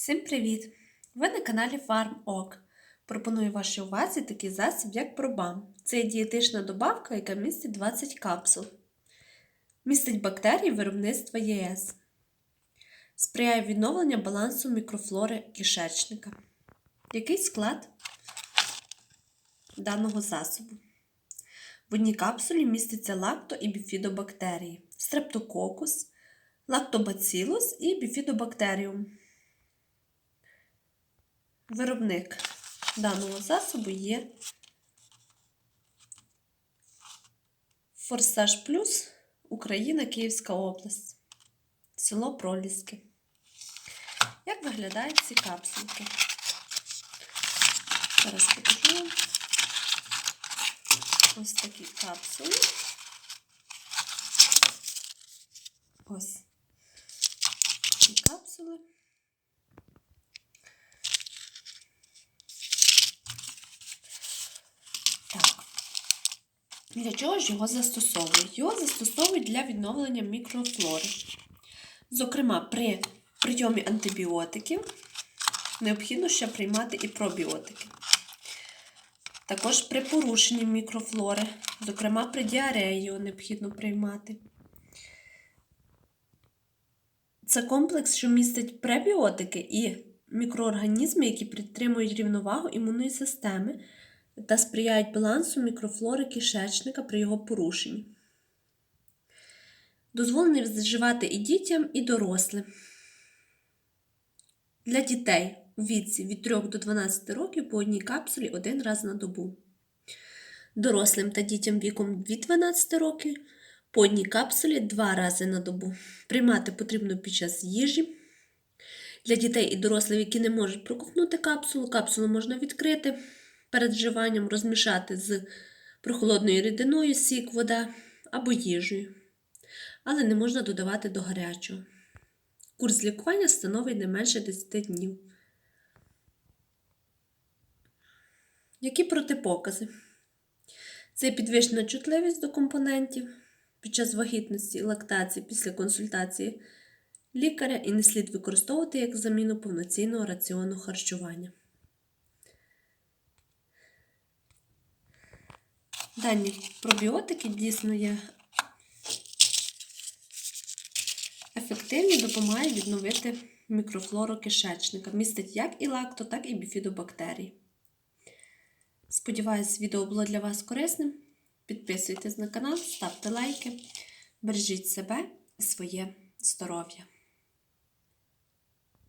Всім привіт! Ви на каналі FarmOk. Пропоную вашій увазі такий засіб, як пробам. Це дієтична добавка, яка містить 20 капсул. Містить бактерії виробництва ЄС. Сприяє відновленню балансу мікрофлори кишечника. Який склад даного засобу? В одній капсулі міститься лакто і біфідобактерії, стрептококус, лактобацилус і біфідобактеріум. Виробник даного засобу є Форсаж Плюс, Україна, Київська область, село Проліски. Як виглядають ці капсулки? Зараз покажу. Ось такі капсули. Ось такі капсули. Для чого ж його застосовують? Його застосовують для відновлення мікрофлори. Зокрема, при прийомі антибіотиків необхідно ще приймати і пробіотики. Також при порушенні мікрофлори, зокрема при діареї його необхідно приймати. Це комплекс, що містить пребіотики і мікроорганізми, які підтримують рівновагу імунної системи та сприяють балансу мікрофлори кишечника при його порушенні. Дозволений вживати і дітям, і дорослим. Для дітей у віці від 3 до 12 років по одній капсулі один раз на добу. Дорослим та дітям віком від 12 років по одній капсулі два рази на добу. Приймати потрібно під час їжі. Для дітей і дорослих, які не можуть проковтнути капсулу, капсулу можна відкрити перед вживанням, розмішати з прохолодною рідиною, сік, вода або їжею. Але не можна додавати до гарячого. Курс лікування становить не менше 10 днів. Які протипокази? Це підвищена чутливість до компонентів під час вагітності і лактації після консультації лікаря і не слід використовувати як заміну повноцінного раціону харчування. Дані пробіотики дійсно є ефективні, допомагають відновити мікрофлору кишечника. Містить як і лакто, так і біфідобактерії. Сподіваюсь, відео було для вас корисним. Підписуйтесь на канал, ставте лайки, бережіть себе і своє здоров'я.